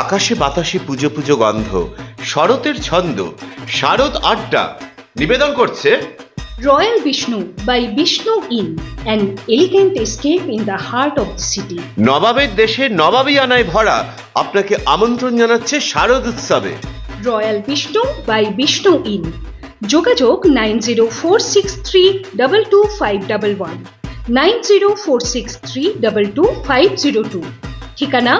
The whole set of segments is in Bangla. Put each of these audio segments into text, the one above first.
আকাশে বাতাসে পুজো পুজো গন্ধ শরতের ছন্দ শারদ আড্ডা। নিবেদন করছে Royal Vishnu by Vishnu Inn, an elegant escape in the heart of the city নবাবের দেশে নবাবী আনায় ভরা আপনাকে আমন্ত্রণ জানাচ্ছে শারদ উৎসবে। Royal Vishnu by Vishnu inn যোগাযোগ nine zero four six three double two five double one nine zero four six three double two five zero two ঠিকানা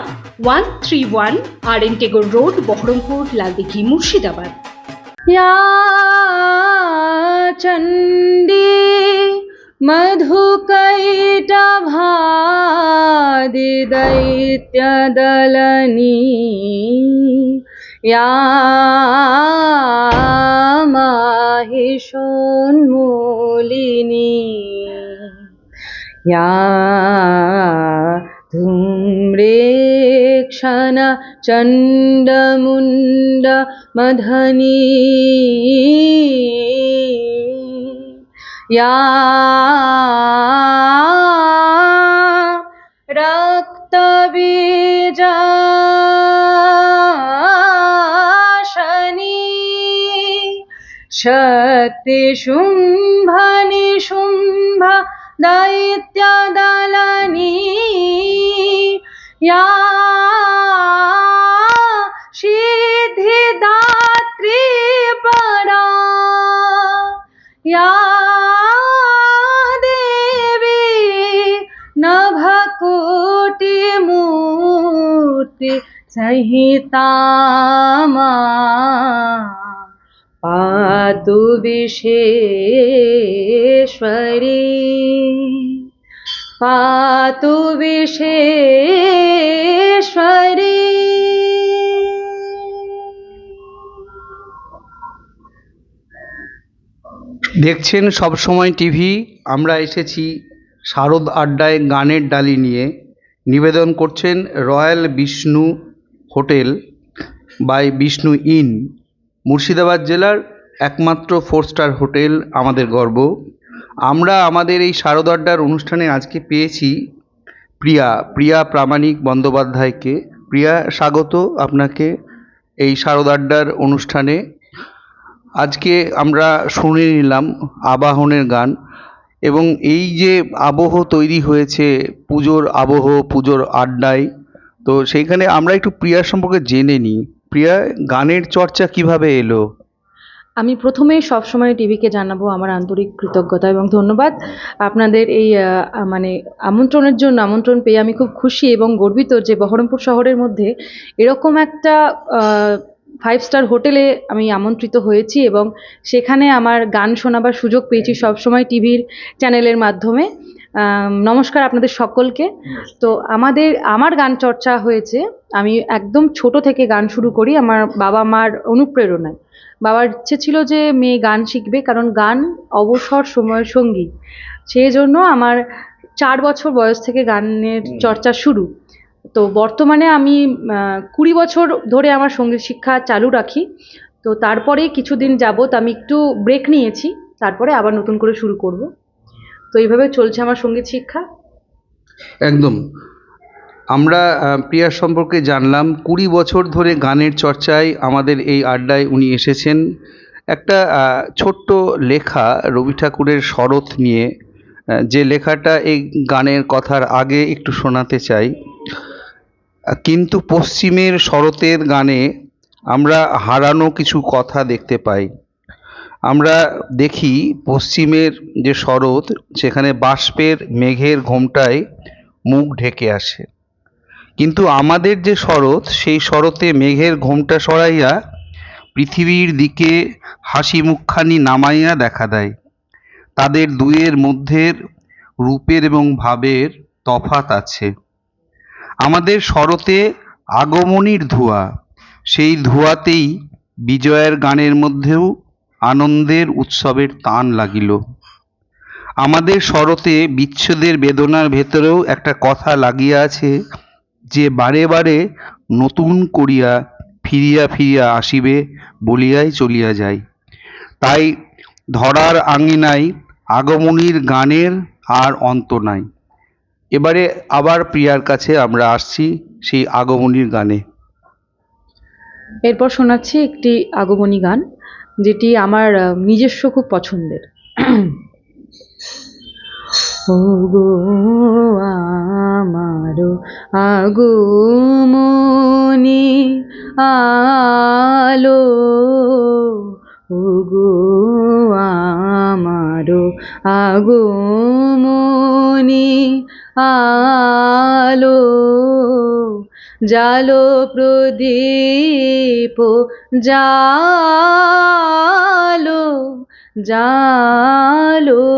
one three one R N Tagore road Baharampur Laldighi Murshidabad या चण्डी मधुकैटभादिदैत्यदलनी या माहिषोन्मूलिनी या धूम्रेक्षण चण्डमुण्ड मधनी या रक्तबीजाशनी शक्तिशुम्भनिशुम्भ दैत्यदलनी या शीधिदात्री परा. या देवी नभकोटी मूर्ति संहितामा पातु विशेश्वरी. पातु विश्वेश्वरी দেখছেন সব সময় টিভি আমরা এসেছি শারদ আড্ডায় গানের ডালি নিয়ে নিবেদন করছেন royal Vishnu hotel by Vishnu in Murshidabad জেলার একমাত্র ফোর স্টার হোটেল আমাদের গর্ব আমরা আমাদের এই শারদ আড্ডার অনুষ্ঠানে আজকে পেয়েছি প্রিয়া প্রিয়া প্রামাণিক বন্দ্যোপাধ্যায়কে। প্রিয়া, স্বাগত আপনাকে এই শারদ আড্ডার অনুষ্ঠানে। আজকে আমরা শুনে নিলাম আবাহনের গান এবং এই যে আবহ তৈরি হয়েছে, পুজোর আবহ, পুজোর আড্ডায়, তো সেইখানে আমরা একটু প্রিয়ার সম্পর্কে জেনে নিই। প্রিয়া, গানের চর্চা কীভাবে এলো? আমি প্রথমে সবসময় টিভিকে জানাব আমার আন্তরিক কৃতজ্ঞতা এবং ধন্যবাদ। আপনাদের এই মানে আমন্ত্রণের জন্য আমন্ত্রণ পেয়ে আমি খুব খুশি এবং গর্বিত যে বহরমপুর শহরের মধ্যে এরকম একটা ফাইভ স্টার হোটেলে আমি আমন্ত্রিত হয়েছি এবং সেখানে আমার গান শোনাবার সুযোগ পেয়েছি সবসময় টিভির চ্যানেলের মাধ্যমে। নমস্কার আপনাদের সকলকে। তো আমাদের আমার গান চর্চা হয়েছে আমি একদম ছোট থেকে গান শুরু করি আমার বাবা মার অনুপ্রেরণায়। বাবার ইচ্ছে ছিল যে মেয়ে গান শিখবে কারণ গান অবসর সময়ের সঙ্গী। সেই জন্য আমার চার বছর বয়স থেকে গানের চর্চা শুরু। তো বর্তমানে আমি কুড়ি বছর ধরে আমার সংগীত শিক্ষা চালু রাখি। তো তারপরে কিছুদিন যাবত আমি একটু ব্রেক নিয়েছি তারপরে আবার নতুন করে শুরু করব। তো এইভাবে চলছে আমার সংগীত শিক্ষা? একদম। আমরা প্রিয়ার সম্পর্কে জানলাম, কুড়ি বছর ধরে গানের চর্চায় আমাদের এই আড্ডায় উনি এসেছেন। একটা ছোট্ট লেখা রবি ঠাকুরের শরৎ নিয়ে যে লেখাটা এই গানের কথার আগে একটু শোনাতে চাই। কিন্তু পশ্চিমের শরতের গানে আমরা হারানো কিছু কথা দেখতে পাই। আমরা দেখি পশ্চিমের যে শরৎ, সেখানে বাষ্পের মেঘের ঘোমটায় মুখ ঢেকে আসে। কিন্তু আমাদের যে শরৎ, সেই শরতে মেঘের ঘোমটা সরাইয়া পৃথিবীর দিকে হাসি মুখখানি নামাইয়া দেখা দেয়। তাদের দুয়ের মধ্যের রূপের এবং ভাবের তফাত আছে। আমাদের শরতে আগমনীর ধোঁয়া, সেই ধোঁয়াতেই বিজয়ের গানের মধ্যেও আনন্দের উৎসবের টান লাগিল। আমাদের শরতে বিচ্ছেদের বেদনার ভেতরেও একটা কথা লাগিয়া আছে যে বারে বারে নতুন করিয়া ফিরিয়া ফিরিয়া আসিবে বলিয়াই চলিয়া যায় তাই ধরার আঙিনায় আগমনীর গানের আর অন্ত নাই। এবারে আবার প্রিয়ার কাছে আমরা আসছি সেই আগমনীর গানে। এরপর শোনাচ্ছি একটি আগমনী গান। যেটি আমার নিজস্ব খুব পছন্দের। ও গো আমারো আগমনী আলো। ও গো আমারো আগমনী আলো। জালো প্রদীপ জালো জালো।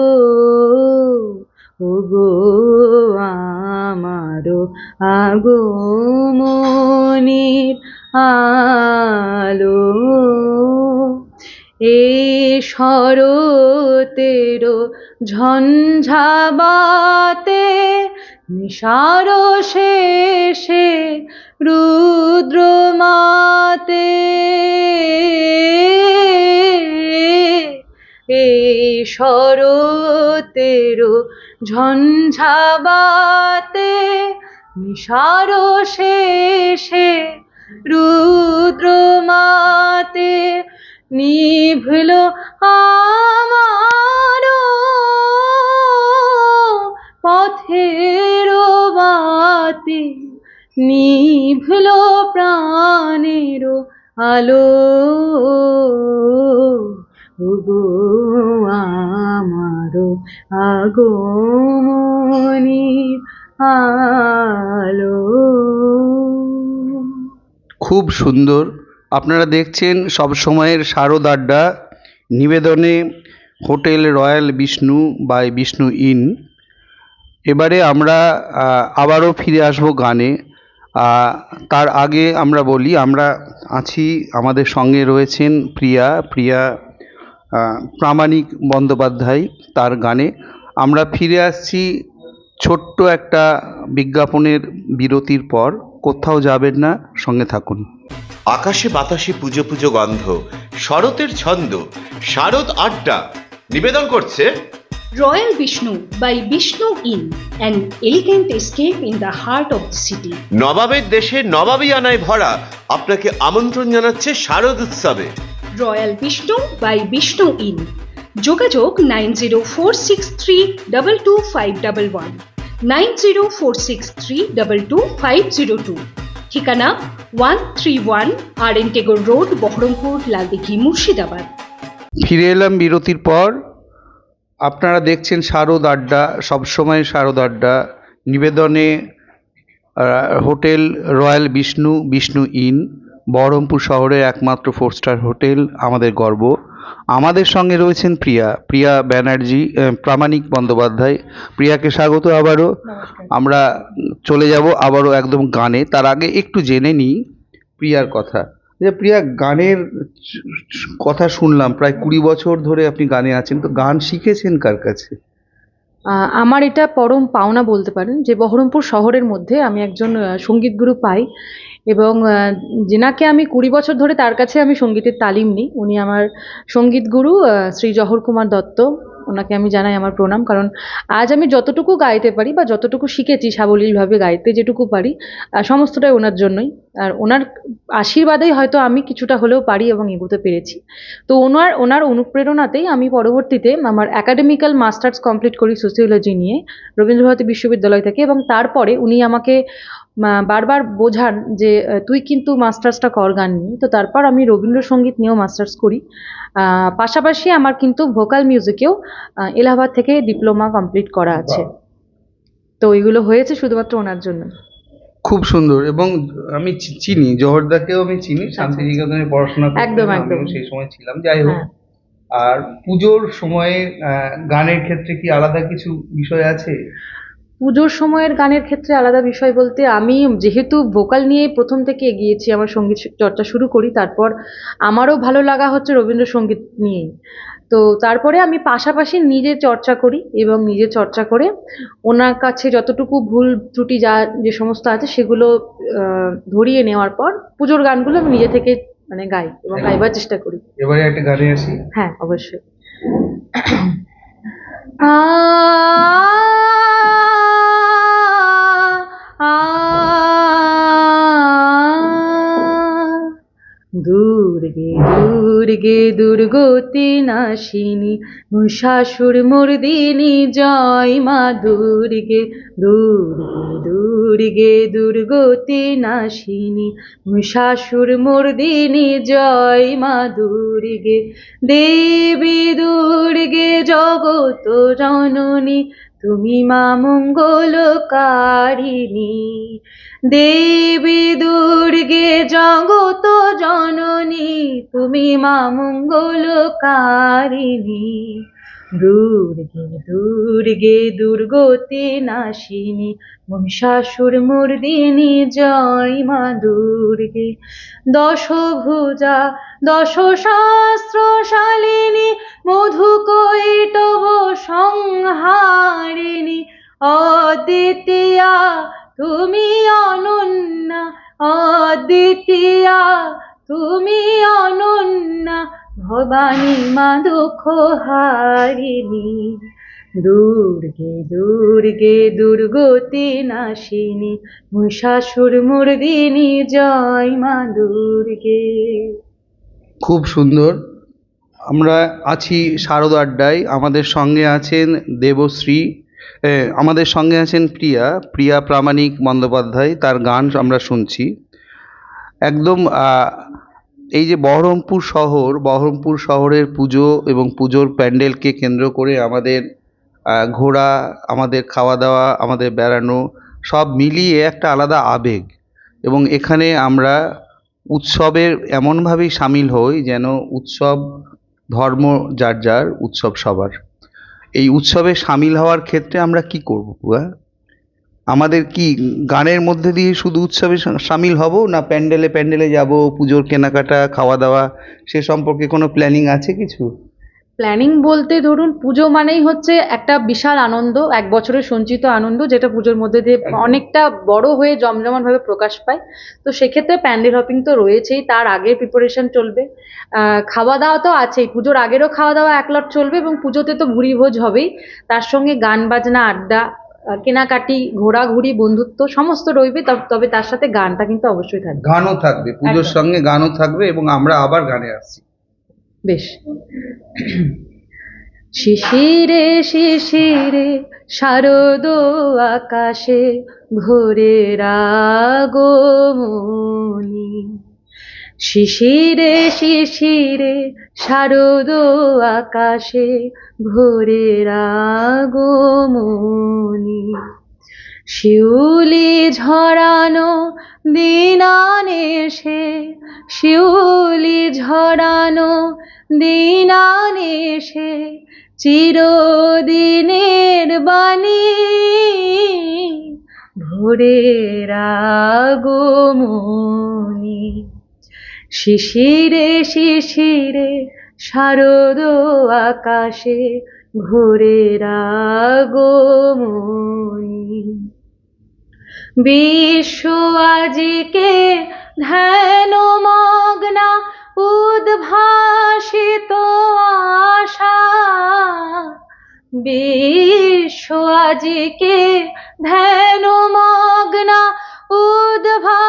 ওগো আমারো আগমনির আলো। এ শরতেরো ঝঞ্ঝাবাতে নিশার শেষে রুদ্র মাতে এই শরতেরো ঝঞ্ঝাবাতে নিশার শেষে রুদ্র মাতে নিভল আমারও পথের বাতি নিভল প্রাণের আলো। ওগো আমারো আগমনির আলো। খুব সুন্দর। আপনারা দেখছেন সব সময়ের শারদ আড্ডা। নিবেদনে hotel royal Vishnu by Vishnu inn. এবারে আমরা আবারও ফিরে আসব গানে। তার আগে আমরা বলি, আমরা আছি, আমাদের সঙ্গে রয়েছেন প্রিয়া। প্রিয়া প্রামাণিক বন্দ্যোপাধ্যায় তার গানে। আমরা ফিরে আসছি ছোট্ট একটা বিজ্ঞাপনের বিরতির পর। কোথাও যাবেন না, সঙ্গে থাকুন। আকাশে বাতাসে পুজো পুজো গন্ধ, শরতের ছন্দ, শারদ আড্ডা। নিবেদন করছে Royal Vishnu by Vishnu Inn, an elegant escape in the heart of the city. নবাবের দেশে নবাবী আনায় ভরা আপনাকে আমন্ত্রণ জানাচ্ছে শারদ উৎসবে। Royal Vishnu by Vishnu inn যোগাযোগ nine zero four six three double two five double one nine zero four six three double two five zero two ঠিকানা one three one R N Tagore road Baharampur Laldighi Murshidabad. ফিরে এলাম বিরতির পর। আপনারা দেখছেন শারদ আড্ডা সবসময় শারদ আড্ডা। নিবেদনে hotel royal Vishnu Vishnu inn Baharampur শহরের একমাত্র ফোর স্টার হোটেল আমাদের গর্ব। আমাদের সঙ্গে রয়েছেন প্রিয়া প্রিয়া ব্যানার্জি প্রামাণিক বন্দ্যোপাধ্যায়। প্রিয়াকে স্বাগত আবারও। আমরা চলে যাব আবারও একদম গানে। তার আগে একটু জেনে নিই প্রিয়ার কথা। যে প্রিয়া, গানের কথা শুনলাম, প্রায় কুড়ি বছর ধরে আপনি গানে আছেন, তো গান শিখেছেন কার কাছে? আমার এটা পরম পাওনা বলতে পারেন যে বহরমপুর শহরের মধ্যে আমি একজন সংগীত গুরু পাই এবং যেনাকে আমি কুড়ি বছর ধরে তার কাছে আমি সঙ্গীতের তালিম নিই। উনি আমার সংগীত গুরু শ্রী জহর কুমার দত্ত। ওনাকে আমি জানাই আমার প্রণাম, কারণ আজ আমি যতটুকু গাইতে পারি বা যতটুকু শিখেছি সাবলীলভাবে গাইতে যেটুকু পারি সমস্তটাই ওনার জন্যই। আর ওনার আশীর্বাদেই হয়তো আমি কিছুটা হলেও পারি এবং এগোতে পেরেছি। তো ওনার ওনার অনুপ্রেরণাতেই আমি পরবর্তীতে আমার অ্যাকাডেমিক্যাল মাস্টার্স কমপ্লিট করি সোসিওলজি নিয়ে, রবীন্দ্রভারতী বিশ্ববিদ্যালয় থেকে এবং তারপরে উনি আমাকে বারবার বোঝান যে তুই কিন্তু মাস্টার্সটা কর গান নিয়ে। তো তারপর আমি রবীন্দ্রসঙ্গীত নিয়েও মাস্টার্স করি। পাশাপাশি আমার কিন্তু ভোকাল মিউজিকেও এলাহাবাদ থেকে ডিপ্লোমা কমপ্লিট করা আছে। তো এগুলো হয়েছে শুধুমাত্র ওনার জন্য। খুব সুন্দর এবং আমি চিনি জহরদাকেও আমি চিনি শান্তিনিকেতনে পড়াশোনা একদম, একদম। সেই সময় ছিলাম। যাই হোক হ্যাঁ। আর পুজোর সময়ে আহ, গানের ক্ষেত্রে কি আলাদা কিছু বিষয় আছে? পুজোর সময়ের গানের ক্ষেত্রে আলাদা বিষয় বলতে আমি যেহেতু ভোকাল নিয়ে প্রথম থেকে এগিয়েছি আমার সংগীত চর্চা শুরু করি তারপর আমারও ভালো লাগা হচ্ছে রবীন্দ্রসঙ্গীত নিয়েই। তো তারপরে আমি পাশাপাশি নিজে চর্চা করি এবং নিজে চর্চা করে ওনার কাছে যতটুকু ভুল ত্রুটি যা যে সমস্ত আছে সেগুলো ধরিয়ে নেওয়ার পর পুজোর গানগুলো আমি নিজে থেকে মানে গাই এবং গাইবার চেষ্টা করি। এবারে একটা গানে আসি হ্যাঁ অবশ্যই। আ আ দুর্গে দুর্গে দুর্গতি নাশিনী মহিষাসুর মর্দিনী, জয় মা দুর্গে। দুর্গে দুর্গে দুর্গতি নাশিনী মহিষাসুর মর্দিনী, জয় মা দুর্গে। দেবী দুর্গে জগত জননী, তুমি মা মঙ্গলকারিণী। দেবী দুর্গে জগত জননী তুমি মা মঙ্গলকারিণী। দুর্গে দুর্গে দুর্গতি নাশিনী, মহিষাসুর মর্দিনী, জয় মা দুর্গে। দশভুজা দশ শাস্ত্র শালিনী মধু কৈটব সংহারিণী। অদ্বিতীয়া, তুমি অনন্যা। অদ্বিতীয়া তুমি অনন্যা, ভবানী মা দুঃখ হারিণী। দুর্গে দুর্গে, দুর্গতি নাশিনী, মহিষাসুর মর্দিনী, জয় মা দুর্গে। খুব সুন্দর। আমরা আছি শারদ আড্ডায়। আমাদের সঙ্গে আছেন দেবশ্রী আমাদের সঙ্গে আছেন প্রিয়া প্রিয়া প্রামাণিক বন্দ্যোপাধ্যায়। তার গান আমরা শুনছি। একদম এই যে বহরমপুর শহর, বহরমপুর শহরের পুজো এবং পুজোর প্যান্ডেলকে কেন্দ্র করে আমাদের ঘোরা, আমাদের খাওয়া দাওয়া আমাদের বেড়ানো, সব মিলিয়ে একটা আলাদা আবেগ। এবং এখানে আমরা উৎসবের এমনভাবেই সামিল হই যেন উৎসব ধর্ম যার যার, উৎসব সবার। এই উৎসবে সামিল হওয়ার ক্ষেত্রে আমরা কি করব আমাদের কি গানের মধ্যে দিয়ে শুধু উৎসবে সামিল হব না প্যান্ডেলে প্যান্ডেলে যাব, পুজোর কেনাকাটা খাওয়া দাওয়া সে সম্পর্কে কোনো প্ল্যানিং আছে কিছু? প্ল্যানিং বলতে ধরুন পুজো মানেই হচ্ছে একটা বিশাল আনন্দ, এক বছরের সঞ্চিত আনন্দ, যেটা পুজোর মধ্যে দিয়ে অনেকটা বড় হয়ে জমজমাটভাবে প্রকাশ পায়। তো সেক্ষেত্রে প্যান্ডেল হপিং তো রয়েছেই, তার আগে প্রিপারেশন চলবে। খাওয়া দাওয়া তো আছেই, পুজোর আগেরও খাওয়া দাওয়া এক লট চলবে এবং পুজোতে তো ভুরি ভোজ হবেই। তার সঙ্গে গান, বাজনা, আড্ডা কেনাকাটি ঘোরাঘুরি বন্ধুত্ব সমস্ত রইবে তবে তার সাথে গানটা কিন্তু অবশ্যই থাকবে। গানও থাকবে পুজোর। সঙ্গে গানও থাকবে এবং আমরা আবার গানে আসছি। বেশ। শিশিরে শিশিরে শারদ আকাশে ভোরের আগমনী শিশিরে শিশিরে শারদ আকাশে ভোরের আগমনী শিউলি ঝরানো দিনানেশে শিউলি ঝরানো দিনানেশে চিরদিনের বাণী। ভোরের আগমনী শিশিরে শিশিরে শারদ আকাশে ভোরের আগমনী বিশ্ব আজকে ধ্যান মগ্না, উদ্ভাসিত আশা। বিশ্ব আজকে ধ্যান মগ্না উদ্ভাসিত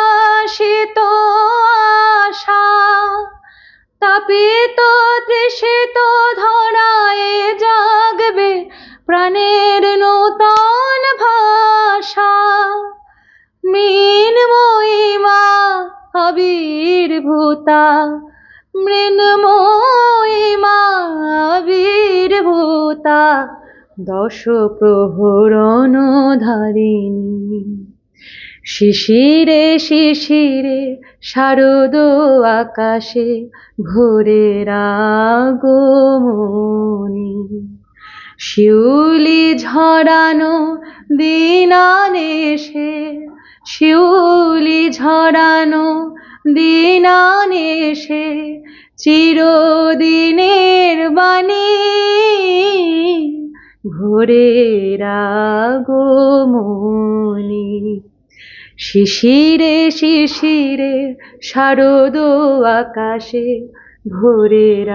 আবির্ভূতা মৃন্ময়ীমা আবির্ভূতা দশ প্রহরণ ধারিণী। শিশিরে শিশিরে শারদ আকাশে ভোরের আগমনী শিউলি ঝরানো দিনানেশে শিউলি ঝরানো দিনানেশে চিরদিনের বাণী ভোরের আগমনী। শিশিরে শিশিরে শারদ আকাশে ভোরের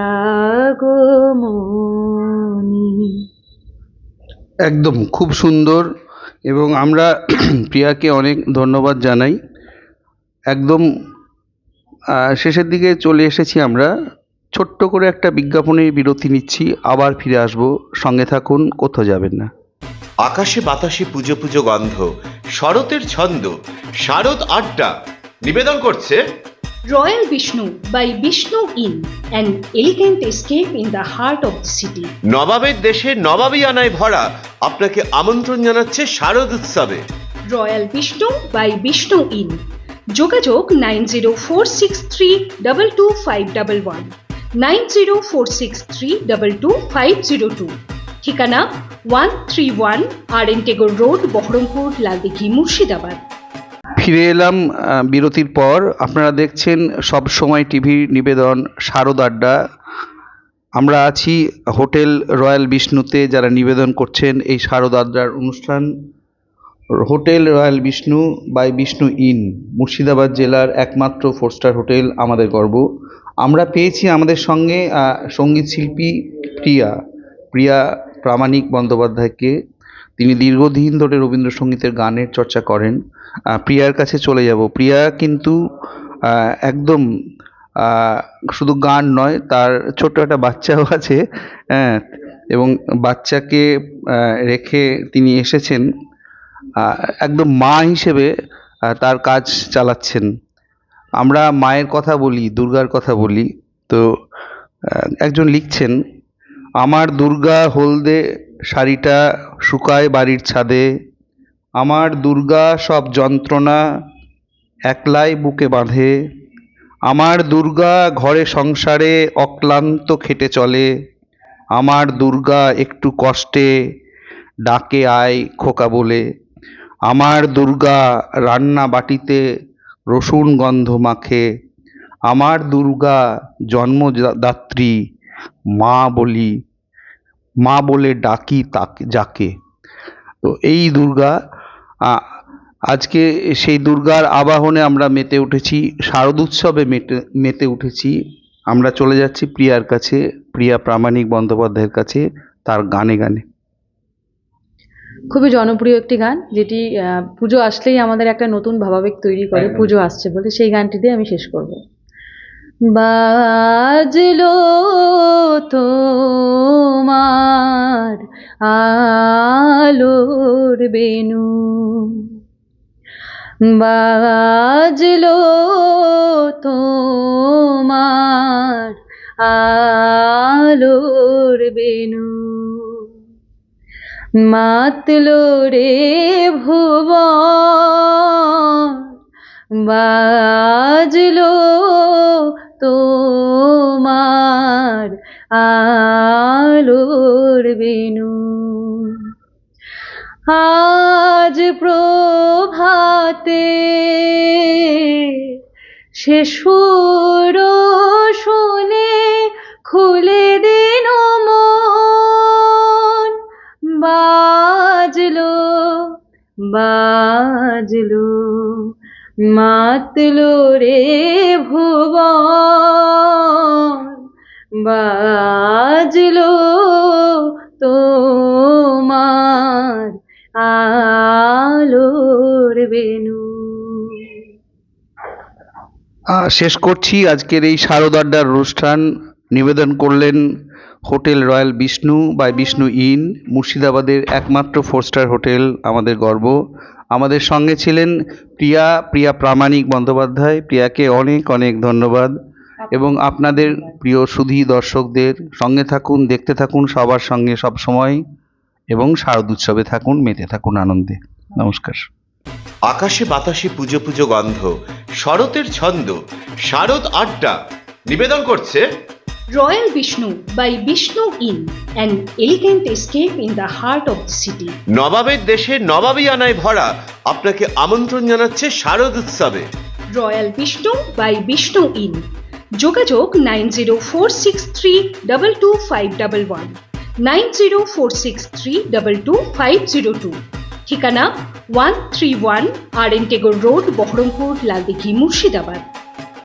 আগমনী। একদম, খুব সুন্দর এবং আমরা প্রিয়াকে অনেক ধন্যবাদ জানাই। একদম শেষের দিকে চলে এসেছি আমরা। ছোট্ট করে একটা বিজ্ঞাপনের বিরতি নিচ্ছি। আবার ফিরে আসব। সঙ্গে থাকুন কোথাও যাবেন না। আকাশে বাতাসে পুজো পুজো গন্ধ শরতের ছন্দ শারদ আড্ডা। নিবেদন করছে Royal Vishnu by Vishnu Inn, an elegant escape in the heart of the city. নবাবের দেশে নবাবী আনায় ভরা আপনাকে আমন্ত্রণ জানাচ্ছে শারদ উৎসবে। Royal Vishnu by Vishnu inn যোগাযোগ nine zero four six three double two five double one, nine zero four six three double two five zero two. ঠিকানা one three one R N Tagore road, Baharampur, Laldighi, Murshidabad. ফিরে এলাম বিরতির পর। আপনারা দেখছেন সব সময় টিভির নিবেদন, শারদ আড্ডা। আমরা আছি হোটেল রয়্যাল বিষ্ণুতে, যারা নিবেদন করছেন এই শারদ আড্ডার অনুষ্ঠান। Hotel royal Vishnu by Vishnu inn, Murshidabad জেলার একমাত্র ফোর স্টার হোটেল আমাদের গর্ব। আমরা পেয়েছি আমাদের সঙ্গে সংগীত শিল্পী প্রিয়া প্রিয়া প্রামাণিক বন্দ্যোপাধ্যায়কে। তিনি দীর্ঘদিন ধরে রবীন্দ্রসঙ্গীতের গানের চর্চা করেন। প্রিয়ার কাছে চলে যাব। প্রিয়া কিন্তু একদম শুধু গান নয়, তার ছোট্ট একটা বাচ্চাও আছে হ্যাঁ এবং বাচ্চাকে রেখে তিনি এসেছেন। একদম মা হিসেবে তার কাজ চালাচ্ছেন। আমরা মায়ের কথা বলি, দুর্গার কথা বলি। তো একজন লিখছেন, আমার দুর্গা হলদে শাড়িটা শুকায় বাড়ির ছাদে। আমার দুর্গা সব যন্ত্রণা একলাই বুকে বাঁধে। আমার দুর্গা ঘরে সংসারে অক্লান্ত খেটে চলে। আমার দুর্গা একটু কষ্টে ডাকে আয় খোকা বলে। আমার দুর্গা রান্না বাটিতে রসুন গন্ধ মাখে। আমার দুর্গা জন্মদাত্রী মা বলি, মা বলে ডাকি তাকে, যাকে। তো এই দুর্গা আজকে সেই দুর্গার আবাহনে আমরা মেতে উঠেছি, শারদ উৎসবে মেতে মেতে উঠেছি। আমরা চলে যাচ্ছি প্রিয়ার কাছে, প্রিয়া প্রামাণিক বন্দ্যোপাধ্যায়ের কাছে, তার গানে গানে। খুবই জনপ্রিয় একটি গান যেটি পুজো আসলেই আমাদের একটা নতুন ভাবাবেগ তৈরি করে পুজো আসছে বলে সেই গানটি দিয়ে আমি শেষ করব। বাজলো তোমার আলোর বেনু বাজলো তোমার আলোর বেনু। মাতলো রে ভুবন বাজলো তোমার আলোর বেনু আজ প্রভাতে সে সুর শুনে খুলে দিন বাজলো, মাতলো রে ভুব বাজলো তোমার আলোর বেনু শেষ করছি আজকের এই শারদ আড্ডার অনুষ্ঠান। নিবেদন করলেন hotel royal Vishnu by Vishnu inn, মুর্শিদাবাদের একমাত্র ফোর স্টার হোটেল আমাদের গর্ব। আমাদের সঙ্গে ছিলেন প্রিয়া প্রিয়া প্রামাণিক বন্দ্যোপাধ্যায়। প্রিয়াকে অনেক অনেক ধন্যবাদ। এবং আপনাদের প্রিয় সুধী দর্শকদের সঙ্গে থাকুন, দেখতে থাকুন, সবার সঙ্গে সব সময়। এবং শারদ উৎসবে থাকুন, মেতে থাকুন আনন্দে। নমস্কার। আকাশে বাতাসে পুজো পুজো গন্ধ, শরতের ছন্দ, শারদ আড্ডা, নিবেদন করছে Royal Vishnu by Vishnu Inn, an elegant escape in the heart of the city. নবাবের দেশে নবাবী আনায় ভরা আপনাকে আমন্ত্রণ জানাচ্ছে শারদ উৎসবে। Royal Vishnu by Vishnu inn যোগাযোগ nine zero four six three double two five double one nine zero four six three double two five zero two ঠিকানা one three one R N Tagore road Baharampur Laldighi Murshidabad